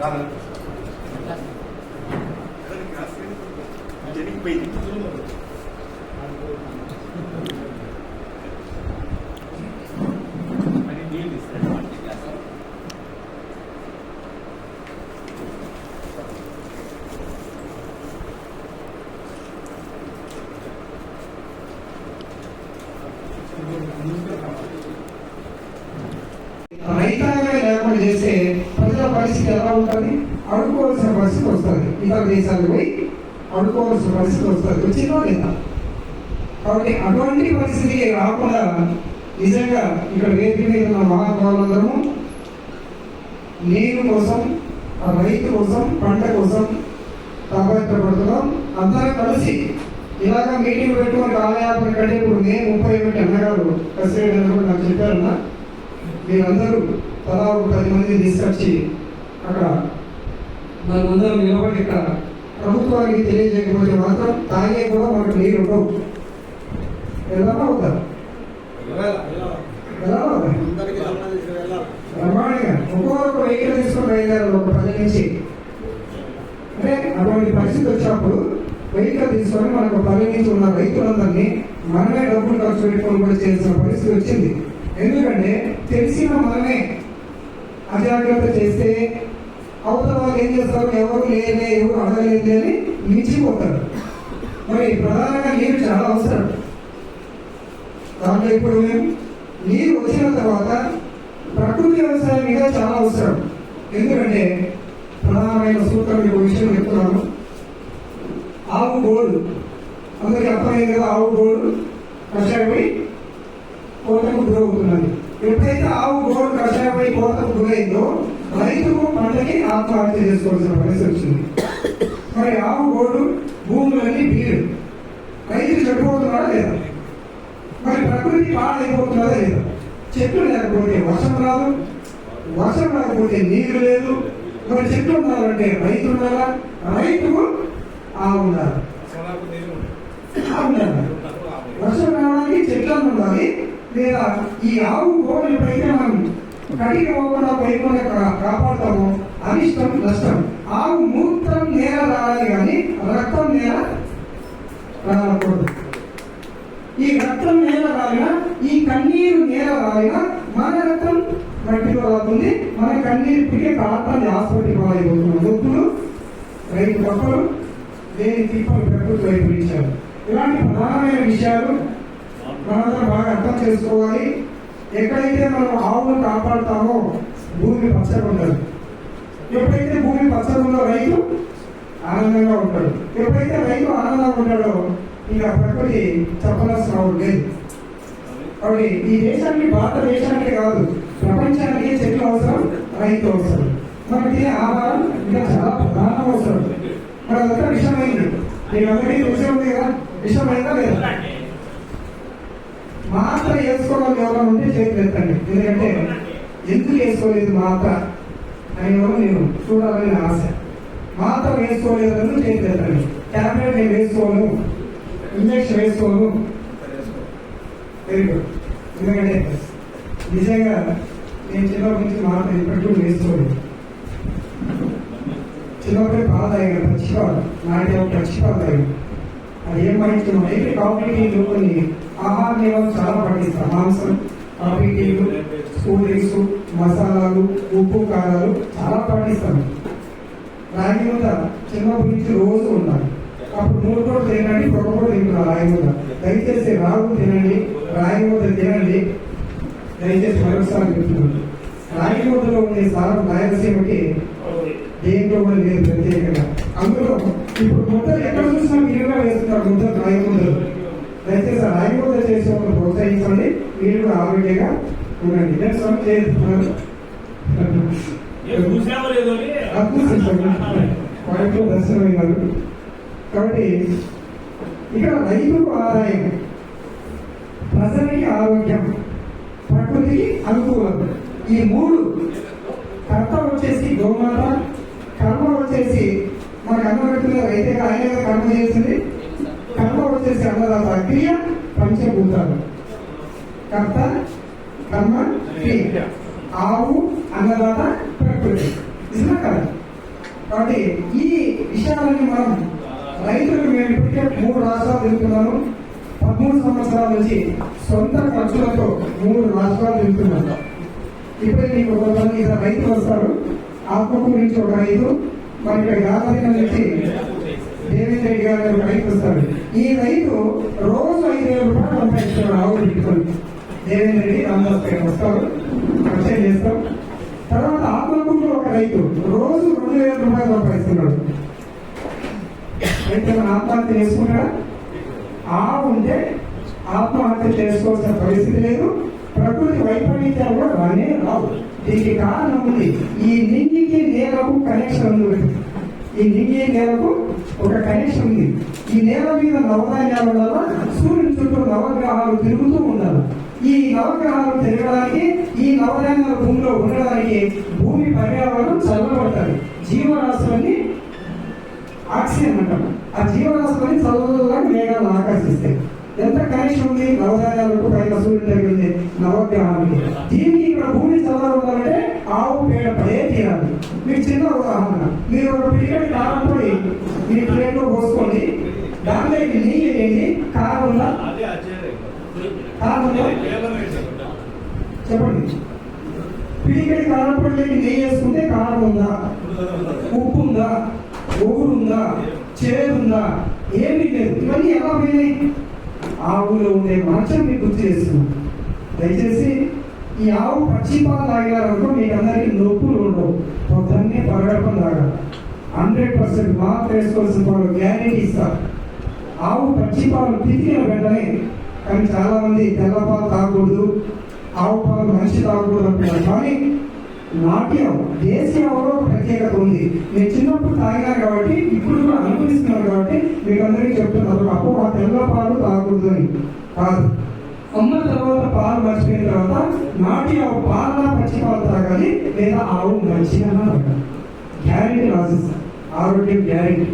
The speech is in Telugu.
Kalau jadi. పరిస్థితి ఎలా ఉంటుంది? అడుకోవాల్సిన పరిస్థితి వస్తుంది. ఇతర దేశాలకు పోయి అడుకోవాల్సిన పరిస్థితి వస్తుంది. వచ్చిందో లేదా? కాబట్టి అటువంటి పరిస్థితికి రాకుండా నిజంగా ఇక్కడ వేదిక మీద ఉన్న మహాత్మాలందరము నీరు కోసం ఆ రైతు కోసం పంట కోసం తాపత్రపడుతున్నాం అందరం కలిసి ఇలాగ మీటింగ్ పెట్టుకొని కాలయాపన కంటే ఇప్పుడు మే ముప్పై ఒకటి అన్నగారు కసిరెడ్డి అన్న కూడా నాకు చెప్పారన్నా మీరందరూ తలా ఒక పది మంది తీసుకొచ్చి అక్కడ మనమందరం నిలబడి ఇక్కడ ప్రభుత్వానికి తెలియజేయకపోతే మాత్రం తాగే కూడా మనకు నీరు ఉండవు. ఎలా అవుతారు ఎలా ఒక్కొక్క వెహికల్ తీసుకొని వెళ్ళారు ఒక పది నుంచి. అంటే అటువంటి పరిస్థితి వచ్చినప్పుడు వెహికల్ తీసుకొని మనకు పది నుంచి ఉన్న రైతులందరినీ మనమే డబ్బులు ఖర్చు పెట్టుకొని కూడా చేయాల్సిన పరిస్థితి వచ్చింది. ఎందుకంటే తెలిసిన మనమే అజాగ్రత్త చేస్తే అవతల వాళ్ళు ఏం చేస్తారు? ఎవరు లేదే ఎవరు అడగలేదు అని మించిపోతారు మరి ప్రధానంగా నీరు చాలా అవసరం. దాంట్లో ఇప్పుడు మేము నీరు వచ్చిన తర్వాత ప్రకృతి వ్యవసాయం మీద చాలా అవసరం. ఎందుకంటే ప్రధానమైన సూత్రం మీకు విషయం చెప్తున్నాను. ఆవు గోడు. అందరికి అర్థమైంది కదా ఆవు గోడు? కషాయపై కోతకు గురవుతున్నది. ఎప్పుడైతే ఆవు గోడు కషాయపై కోతకు గురైందో రైతుకు పంటకి ఆత్మహత్య చేసుకోవాల్సిన పరిస్థితి వచ్చింది. మరి ఆవు గోడు భూములన్నీ బీరు. రైతులు చెడిపోతున్నాడా లేదా? మరి ప్రకృతి పాడైపోతున్నదా లేదా? చెట్లు లేకపోతే వర్షం రాదు వర్షం రాకపోతే నీరు లేదు. మరి చెట్లు ఉన్నారంటే రైతు ఉన్నారా రైతుకు ఆవు ఉన్నారు వర్షం రావడానికి చెట్లు ఉండాలి. లేదా ఈ ఆవు గోడలు పైన మనం కటిక పోకుండా పోయకుండా కా- అనిష్టం నష్టం. ఆవు మూత్రం నేల రావాలి కానీ రక్తం నేల రాకూడదు ఈ రక్తం నేల రాలినా ఈ కన్నీరు నేల రాలినా మన రక్తం మట్టిలో రాతుంది. మన కన్నీరు పిగే ప్రాంతాన్ని హాస్పిటల్ పాలైపోతున్నాం నొప్పులు రైతు మొక్కలు దేని దీపం ప్రకృతి వైపు ఇచ్చారు. ఇలాంటి ప్రధానమైన విషయాలు మనందరం బాగా అర్థం చేసుకోవాలి. ఎక్కడైతే మనం ఆవులు కాపాడుతామో భూమి పచ్చగా ఉండదు. ఎప్పుడైతే భూమి పచ్చగా ఉందో రైతు ఆనందంగా ఉంటాడు. ఎప్పుడైతే రైతు ఆనందంగా ఉంటాడో ఇక ప్రకృతి చెప్పాల్సిన అవసరం లేదు. కాబట్టి ఈ దేశానికి భారతదేశానికి కాదు ప్రపంచానికి చెట్లు అవసరం రైతు అవసరం. మనకి ఆహారం ఇంకా చాలా ప్రధాన అవసరం. మరి అదంతా విషమైంది మీకు అందరికీ విషయం ఉంది కదా? విషమైందా లేదా? మాత్ర వేసుకోవడం ఎవరైనా ఉంటే చేతులు ఎందుకంటే ఎందుకు వేసుకోలేదు మాత్ర? అని నేను చూడాలని ఆశ. మాత్ర వేసుకోలేదని చేతులు ఎత్తండి. టాబ్లెట్ నేను వేసుకోను. ఇంజక్షన్ వేసుకోను. వెరీ గుడ్ ఎందుకంటే నిజంగా నేను చిన్నప్పటి నుంచి మాట ఇప్పటికీ వేసుకోలేదు. చిన్నప్పుడే బాధ తాగాను పచ్చిపాలు. నాటి ఒక పచ్చిపాలు తాగాను. అది ఏం పట్టించడం అయితే కాఫీ టీలు కొన్ని ఆహార నియమాలు చాలా పట్టిస్తాం మాంసం కాఫీ టీలు కూల్ డ్రింక్స్ మసాలాలు ఉప్పు కారాలు చాలా పాటిస్తాం రాగి ముద్ద చిన్నప్పటి నుంచి రోజు ఉండాలి. అప్పుడు మూడు రోజులు తినండి ఒక కూడా తింటున్నారు రాగి ముద్ద. దయచేసి రాగు తినండి రాగి ముద్ద తినండి. దయచేసి మరొకసారి చెప్తున్నాను. రాగి ముద్దలో ఉండే సారం రాయలసీమకి దేంట్లో కూడా లేదు ప్రత్యేకంగా. అందులో ఇప్పుడు ముద్దలు ఎక్కడ చూసినా రాయి ముద్దలు దయచేసి ఆ ముద్ద చేసే వాళ్ళు ప్రోత్సహించండి. మీరు కూడా ఆరోగ్యంగా ఉండండి. నెక్స్ట్ వన్ చేస్తున్నారు పాయింట్లో దర్శనమైనారు కాబట్టి ఇక్కడ రైతుకు ఆదాయం. ప్రజలకి ఆరోగ్యం ప్రకృతికి అనుకూలం. ఈ మూడు కర్త వచ్చేసి గోమాత కర్మ వచ్చేసి మనకు అన్నం పెడుతున్న రైతే ఆయన కర్మ చేసింది. కర్మ వచ్చేసి అన్నదాత క్రియ పంచభూతాలు. కర్త కర్మ క్రియ. ఆవు అన్నదాత ప్రకృతి. నిజమా కదా? కాబట్టి ఈ విషయాలన్నీ మనం రైతులకు మేము ఇప్పటికే మూడు రాష్ట్రాలు తిరుగుతున్నాము. పదమూడు సంవత్సరాల నుంచి సొంత ఖర్చులతో మూడు రాష్ట్రాలు తిరుగుతున్నాము ఇప్పుడే నీకు కొంతమంది ఇక్కడ రైతులు వస్తారు. ఆత్మకూరు నుంచి ఒక రైతు మరి ఇక్కడ యాదగిరి నుంచి దేవేంద్ర రెడ్డి గారు రైతు వస్తారు ఈ రైతు రోజు ఐదు వేల రూపాయలు సంపాదిస్తున్నాడు ఆవులు పెట్టుకొని దేవేంద్ర రెడ్డి రామదాస్ గారు వస్తారు పరిచయం చేస్తాం తర్వాత ఆత్మకూరులో ఒక రైతు రోజు రెండు వేల రూపాయలు సంపాదిస్తున్నాడు రైతు ఆత్మహత్య చేసుకుంటాడా? ఆవు ఉంటే ఆత్మహత్య చేసుకోవాల్సిన పరిస్థితి లేదు. ప్రకృతి వైపరీత్యాలు కూడా రానే రావు. దీనికి కారణం ఉంది. ఈ నింగికి నేలకు కనెక్షన్ ఉంది. ఈ నింగే నేలకు ఒక కనెక్షన్ ఉంది. ఈ నేల మీద నవధాన్యాల వల్ల సూర్యుని చుట్టూ నవగ్రహాలు తిరుగుతూ ఉన్నారు. ఈ నవగ్రహాలు తిరగడానికి ఈ నవధాన్యాల భూమిలో ఉండడానికి భూమి పర్యావరణం చల్లబడతాయి జీవరాశులన్నీ ఆక్సిజన్ అంటాం. ఆ జీవరాశులని చల్లగా మేఘాలను ఆకర్షిస్తాయి. ఎంత కనెక్షన్ ఉంది? నవధాన్యాలకు పైన సూర్యుని తగిలింది నవగ్రహానికి దీనికి ఇక్కడ భూమి చల్లగా ఆవు పేడ పడే మీకు చిన్న ఉదాహరణ. మీరు ఒక పిల్లడి కారం పొడి మీ ప్లేట్లో పోసుకోండి దాంట్లోకి నెయ్యి వేయండి కారం ఉందా? అదే అజయ్ కారం ఉందా? చెప్పండి. పిడికడి కారం పొడిలోకి నెయ్యి వేసుకుంటే కారం ఉందా? ఉప్పు ఉందా? ఒగురు ఉందా? చేదు ఉందా? ఏమీ లేదు ఇవన్నీ ఎలా పోయినాయి? ఆవులో ఉండే మంచం మీకు గుర్తు చేస్తున్నాం దయచేసి ఈ ఆవు పచ్చి పాలు తాగినారనుకో మీకు అందరికీ నొప్పులు ఉండవు. పొద్దున్నే పరగడపం తాగాలి హండ్రెడ్ పర్సెంట్ మాకు వేసుకోవాల్సిన పాలు గ్యారెంటీ ఇస్తారు. ఆవు పచ్చి పాలు పితికిన వెంటనే కానీ చాలామంది తెల్ల పాలు తాగకూడదు ఆవు పాలు మంచి తాగకూడదు అంటున్నారు. కానీ నాట్యం దేశీయ ఆవులో ప్రత్యేకత ఉంది. నేను చిన్నప్పుడు తాగినాను కాబట్టి ఇప్పుడు కూడా అనుభవిస్తున్నాను కాబట్టి మీకు అందరికీ చెప్తున్నారు అప్పుడు ఆ తెల్ల పాలు తాగకూడదు అని కాదు. అమ్మ తర్వాత పాలు మర్చిపోయిన తర్వాత నాటి ఆవు పాలన పచ్చి పాలు తాగాలి లేదా ఆవు మంచిగా గ్యారెంటీ రాసిస్తాను ఆరోగ్యం గ్యారెంటీ.